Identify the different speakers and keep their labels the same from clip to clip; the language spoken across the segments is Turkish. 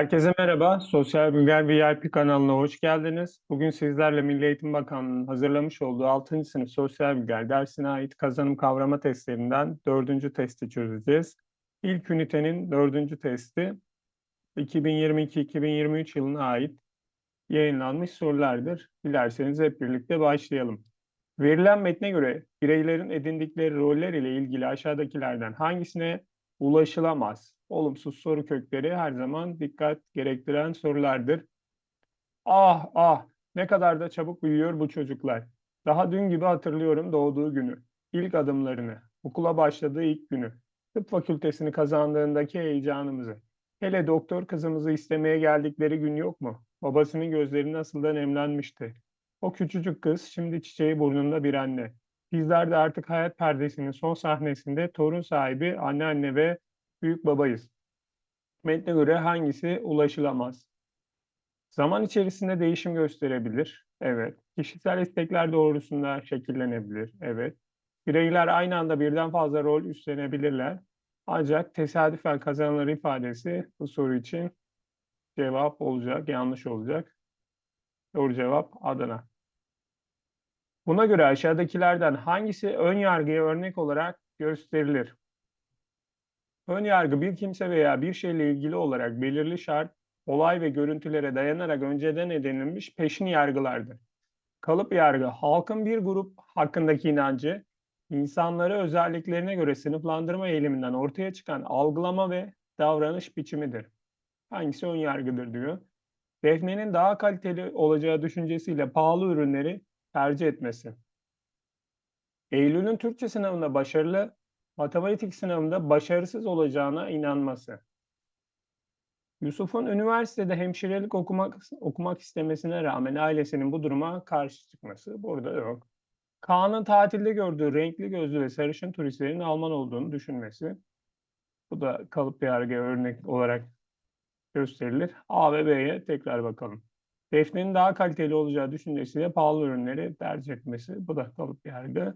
Speaker 1: Herkese merhaba. Sosyal Bilgiler VIP kanalına hoş geldiniz. Bugün sizlerle Milli Eğitim Bakanlığı'nın hazırlamış olduğu 6. sınıf Sosyal Bilgiler dersine ait kazanım kavrama testlerinden 4. testi çözeceğiz. İlk ünitenin 4. testi 2022-2023 yılına ait yayınlanmış sorulardır. Dilerseniz hep birlikte başlayalım. Verilen metne göre bireylerin edindikleri roller ile ilgili aşağıdakilerden hangisine ulaşılamaz? Olumsuz soru kökleri her zaman dikkat gerektiren sorulardır. Ah ah ne kadar da çabuk büyüyor bu çocuklar. Daha dün gibi hatırlıyorum doğduğu günü, ilk adımlarını, okula başladığı ilk günü, tıp fakültesini kazandığındaki heyecanımızı. Hele doktor kızımızı istemeye geldikleri gün yok mu? Babasının gözleri nasıl da nemlenmişti. O küçücük kız şimdi çiçeği burnunda bir anne. Bizler de artık hayat perdesinin son sahnesinde torun sahibi anneanne ve büyük babayız. Metne göre hangisi ulaşılamaz? Zaman içerisinde değişim gösterebilir. Evet. Kişisel istekler doğrusunda şekillenebilir. Evet. Bireyler aynı anda birden fazla rol üstlenebilirler. Ancak tesadüfen kazanılır ifadesi bu soru için cevap olacak, yanlış olacak. Doğru cevap Adana. Buna göre aşağıdakilerden hangisi ön yargıya örnek olarak gösterilir? Ön yargı bir kimse veya bir şeyle ilgili olarak belirli şart, olay ve görüntülere dayanarak önceden edinilmiş peşin yargılardır. Kalıp yargı, halkın bir grup hakkındaki inancı, insanları özelliklerine göre sınıflandırma eğiliminden ortaya çıkan algılama ve davranış biçimidir. Hangisi ön yargıdır diyor. Defne'nin daha kaliteli olacağı düşüncesiyle pahalı ürünleri tercih etmesi. Eylül'ün Türkçe sınavında başarılı, matematik sınavında başarısız olacağına inanması. Yusuf'un üniversitede hemşirelik okumak okumak istemesine rağmen ailesinin bu duruma karşı çıkması burada yok. Kaan'ın tatilde gördüğü renkli gözlü ve sarışın turistlerin Alman olduğunu düşünmesi. Bu da kalıp yargıya örnek olarak gösterilir. A ve B'ye tekrar bakalım. Defne'nin daha kaliteli olacağı düşüncesiyle pahalı ürünleri tercih etmesi. Bu da kalıp yargı.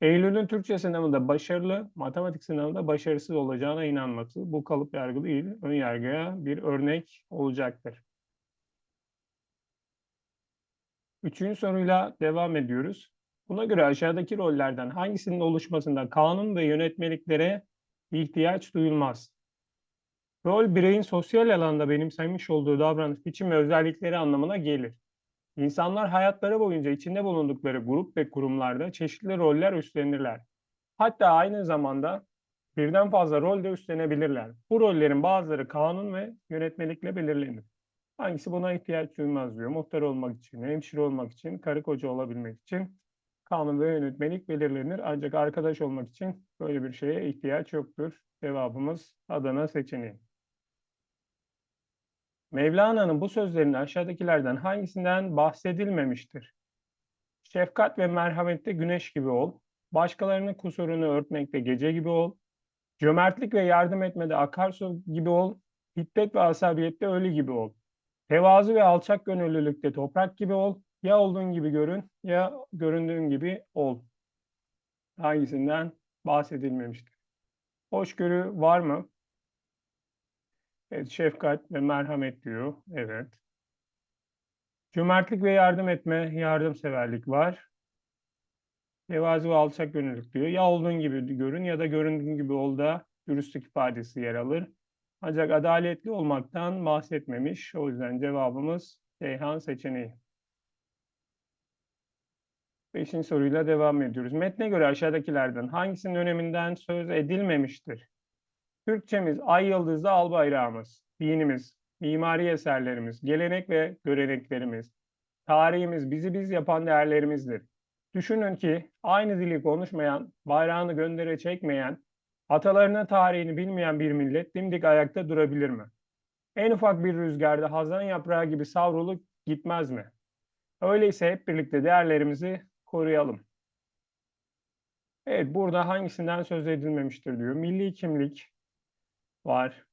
Speaker 1: Eylül'ün Türkçe sınavında başarılı, matematik sınavında başarısız olacağına inanması. Bu kalıp yargı değil, ön yargıya bir örnek olacaktır. Üçüncü soruyla devam ediyoruz. Buna göre aşağıdaki rollerden hangisinin oluşmasında kanun ve yönetmeliklere ihtiyaç duyulmaz? Rol bireyin sosyal alanda benimsemiş olduğu davranış biçim ve özellikleri anlamına gelir. İnsanlar hayatları boyunca içinde bulundukları grup ve kurumlarda çeşitli roller üstlenirler. Hatta aynı zamanda birden fazla rol de üstlenebilirler. Bu rollerin bazıları kanun ve yönetmelikle belirlenir. Hangisi buna ihtiyaç duymaz diyor. Muhtar olmak için, hemşire olmak için, karı koca olabilmek için kanun ve yönetmelik belirlenir. Ancak arkadaş olmak için böyle bir şeye ihtiyaç yoktur. Cevabımız Adana seçeneği. Mevlana'nın bu sözlerinde aşağıdakilerden hangisinden bahsedilmemiştir? Şefkat ve merhamette güneş gibi ol, başkalarının kusurunu örtmekte gece gibi ol, cömertlik ve yardım etmede akarsu gibi ol, hiddet ve asabiyette ölü gibi ol. Tevazu ve alçak gönüllülükte toprak gibi ol, ya olduğun gibi görün ya göründüğün gibi ol. Hangisinden bahsedilmemiştir? Hoşgörü var mı? Evet, şefkat ve merhamet diyor. Evet. Cömertlik ve yardım etme, yardımseverlik var. Tevazu ve alçak gönüllülük diyor. Ya olduğun gibi görün ya da göründüğün gibi ol da dürüstlük ifadesi yer alır. Ancak adaletli olmaktan bahsetmemiş. O yüzden cevabımız Ceyhan seçeneği. Beşinci soruyla devam ediyoruz. Metne göre aşağıdakilerden hangisinin öneminden söz edilmemiştir? Türkçemiz ay yıldızlı al bayrağımız, dinimiz, mimari eserlerimiz, gelenek ve göreneklerimiz, tarihimiz bizi biz yapan değerlerimizdir. Düşünün ki aynı dili konuşmayan, bayrağını göndere çekmeyen, atalarının tarihini bilmeyen bir millet dimdik ayakta durabilir mi? En ufak bir rüzgarda hazan yaprağı gibi savrulup gitmez mi? Öyleyse hep birlikte değerlerimizi koruyalım. Evet, burada hangisinden söz edilmemiştir diyor. Milli kimlik, var.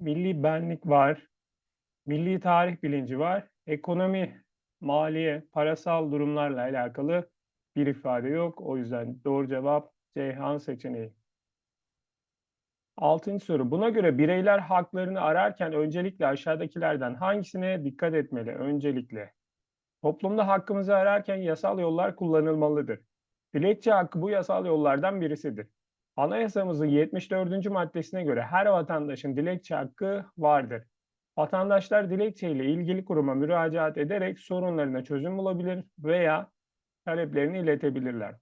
Speaker 1: Milli benlik var. Milli tarih bilinci var. Ekonomi, maliye, parasal durumlarla alakalı bir ifade yok. O yüzden doğru cevap Ceyhan seçeneği. Altıncı soru. Buna göre bireyler haklarını ararken öncelikle aşağıdakilerden hangisine dikkat etmeli? Öncelikle. Toplumda hakkımızı ararken yasal yollar kullanılmalıdır. Dilekçe hakkı bu yasal yollardan birisidir. Anayasamızın 74. maddesine göre her vatandaşın dilekçe hakkı vardır. Vatandaşlar dilekçeyle ilgili kuruma müracaat ederek sorunlarına çözüm bulabilir veya taleplerini iletebilirler.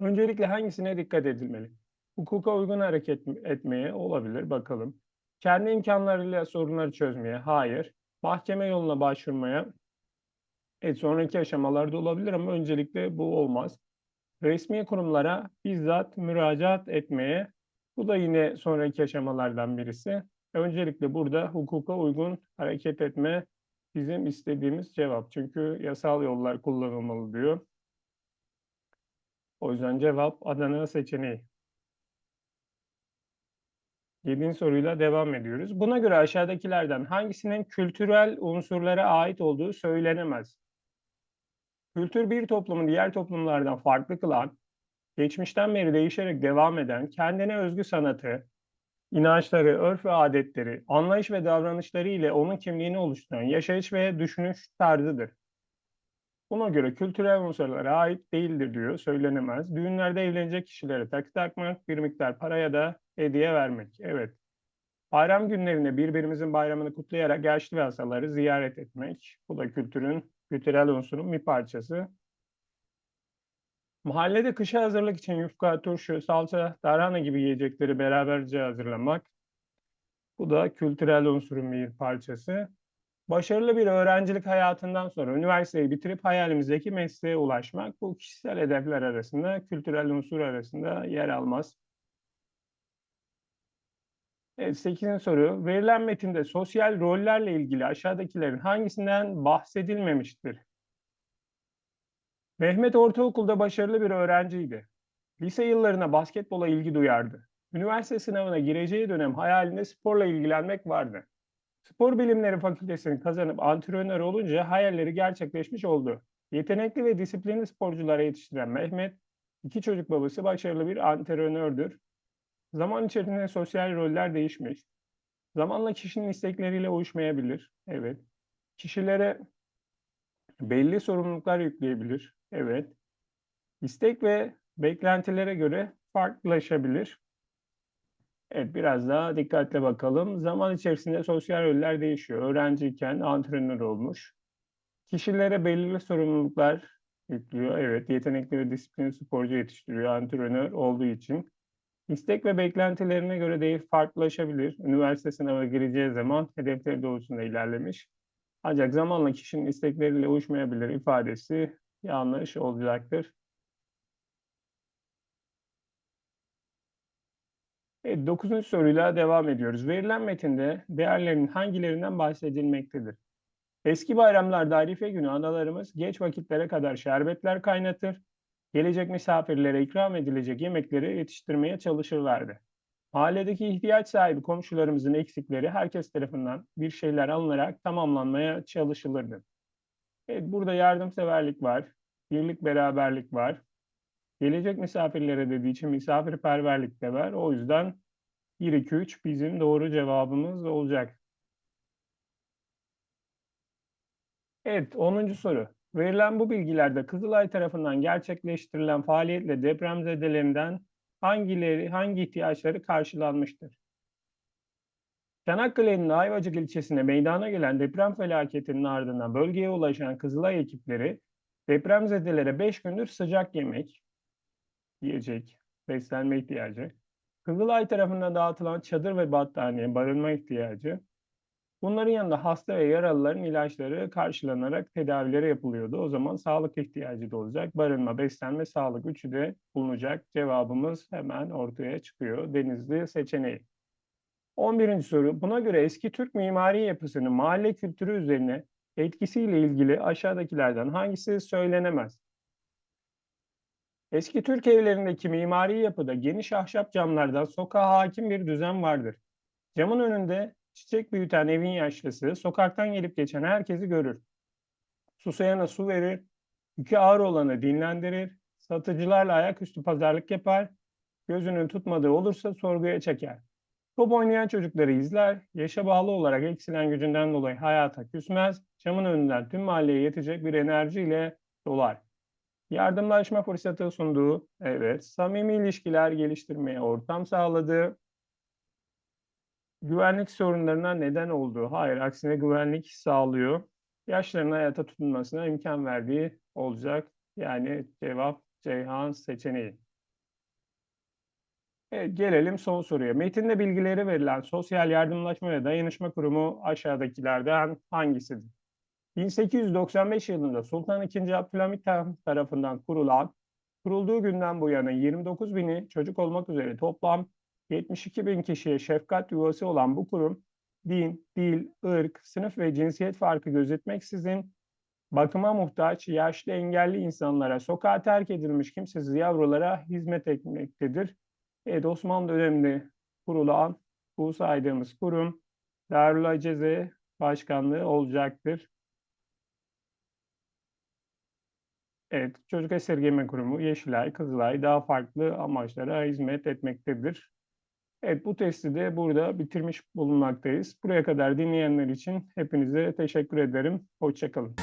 Speaker 1: Öncelikle hangisine dikkat edilmeli? Hukuka uygun hareket etmeye olabilir bakalım. Kendi imkanlarıyla sorunları çözmeye hayır. Mahkeme yoluna başvurmaya evet, sonraki aşamalarda olabilir ama öncelikle bu olmaz. Resmi kurumlara bizzat müracaat etmeye bu da yine sonraki aşamalardan birisi. Öncelikle burada hukuka uygun hareket etme bizim istediğimiz cevap. Çünkü yasal yollar kullanılmalı diyor. O yüzden cevap Adana seçeneği. Yedinci soruyla devam ediyoruz. Buna göre aşağıdakilerden hangisinin kültürel unsurlara ait olduğu söylenemez? Kültür bir toplumun diğer toplumlardan farklı kılan, geçmişten beri değişerek devam eden, kendine özgü sanatı, inançları, örf ve adetleri, anlayış ve davranışları ile onun kimliğini oluşturan yaşayış ve düşünüş tarzıdır. Buna göre kültürel unsurlara ait değildir diyor, söylenemez. Düğünlerde evlenecek kişilere takı takmak, bir miktar para ya da hediye vermek. Evet. Bayram günlerinde birbirimizin bayramını kutlayarak yaşlı ve hastaları ziyaret etmek. Bu da kültürün, kültürel unsurun bir parçası. Mahallede kışa hazırlık için yufka, turşu, salça, tarhana gibi yiyecekleri beraberce hazırlamak. Bu da kültürel unsurun bir parçası. Başarılı bir öğrencilik hayatından sonra üniversiteyi bitirip hayalimizdeki mesleğe ulaşmak bu kişisel hedefler arasında, kültürel unsur arasında yer almaz. Evet, 8. soru. Verilen metinde sosyal rollerle ilgili aşağıdakilerin hangisinden bahsedilmemiştir? Mehmet ortaokulda başarılı bir öğrenciydi. Lise yıllarına basketbola ilgi duyardı. Üniversite sınavına gireceği dönem hayalinde sporla ilgilenmek vardı. Spor Bilimleri Fakültesini kazanıp antrenör olunca hayalleri gerçekleşmiş oldu. Yetenekli ve disiplinli sporculara yetiştiren Mehmet, iki çocuk babası başarılı bir antrenördür. Zaman içerisinde sosyal roller değişmiş. Zamanla kişinin istekleriyle uyuşmayabilir. Evet. Kişilere belli sorumluluklar yükleyebilir. Evet. İstek ve beklentilere göre farklılaşabilir. Evet, biraz daha dikkatle bakalım. Zaman içerisinde sosyal roller değişiyor. Öğrenciyken antrenör olmuş. Kişilere belirli sorumluluklar yüklüyor. Evet, yetenekli ve disiplinli sporcu yetiştiriyor antrenör olduğu için. İstek ve beklentilerine göre değil farklılaşabilir. Üniversite sınavına gireceği zaman hedefleri doğrultusunda ilerlemiş. Ancak zamanla kişinin istekleriyle uyuşmayabilir ifadesi yanlış olacaktır. Evet, dokuzuncu soruyla devam ediyoruz. Verilen metinde değerlerin hangilerinden bahsedilmektedir? Eski bayramlarda Arife günü analarımız geç vakitlere kadar şerbetler kaynatır, gelecek misafirlere ikram edilecek yemekleri yetiştirmeye çalışırlardı. Mahalledeki ihtiyaç sahibi komşularımızın eksikleri herkes tarafından bir şeyler alınarak tamamlanmaya çalışılırdı. Evet, burada yardımseverlik var, birlik beraberlik var. Gelecek misafirlere dediği için misafirperverlik de var. O yüzden 1, 2, 3 bizim doğru cevabımız olacak. Evet, 10. soru. Verilen bu bilgilerde Kızılay tarafından gerçekleştirilen faaliyetle depremzedelerinden hangileri, hangi ihtiyaçları karşılanmıştır? Çanakkale'nin Ayvacık ilçesine meydana gelen deprem felaketinin ardından bölgeye ulaşan Kızılay ekipleri depremzedelere 5 gündür sıcak yemek, yiyecek, beslenme ihtiyacı, Kızılay tarafından dağıtılan çadır ve battaniye, barınma ihtiyacı, bunların yanında hasta ve yaralıların ilaçları karşılanarak tedavileri yapılıyordu. O zaman sağlık ihtiyacı da olacak. Barınma, beslenme, sağlık üçü de bulunacak. Cevabımız hemen ortaya çıkıyor. Denizli seçeneği. 11. soru. Buna göre eski Türk mimari yapısının mahalle kültürü üzerine etkisiyle ilgili aşağıdakilerden hangisi söylenemez? Eski Türk evlerindeki mimari yapıda geniş ahşap camlardan sokağa hakim bir düzen vardır. Camın önünde çiçek büyüten evin yaşlısı sokaktan gelip geçen herkesi görür. Susayana su verir, yükü ağır olanı dinlendirir, satıcılarla ayaküstü pazarlık yapar, gözünün tutmadığı olursa sorguya çeker. Top oynayan çocukları izler, yaşa bağlı olarak eksilen gücünden dolayı hayata küsmez, camın önünden tüm mahalleye yetecek bir enerjiyle dolar. Yardımlaşma fırsatı sunduğu, evet, samimi ilişkiler geliştirmeye ortam sağladığı, güvenlik sorunlarına neden olduğu, hayır aksine güvenlik sağlıyor, yaşlarının hayata tutunmasına imkan verdiği olacak. Yani cevap Ceyhan seçeneği. Evet, gelelim son soruya. Metinde bilgileri verilen Sosyal Yardımlaşma ve Dayanışma Kurumu aşağıdakilerden hangisidir? 1895 yılında Sultan II. Abdülhamit tarafından kurulan, kurulduğu günden bu yana 29 bini çocuk olmak üzere toplam 72 bin kişiye şefkat yuvası olan bu kurum, din, dil, ırk, sınıf ve cinsiyet farkı gözetmeksizin bakıma muhtaç, yaşlı, engelli insanlara, sokağa terk edilmiş kimsesiz yavrulara hizmet etmektedir. Evet, Osmanlı döneminde kurulan bu saydığımız kurum Darül Aceze Başkanlığı olacaktır. Evet, Çocuk Esirgeme Kurumu Yeşilay, Kızılay daha farklı amaçlara hizmet etmektedir. Evet, bu testi de burada bitirmiş bulunmaktayız. Buraya kadar dinleyenler için hepinize teşekkür ederim. Hoşçakalın.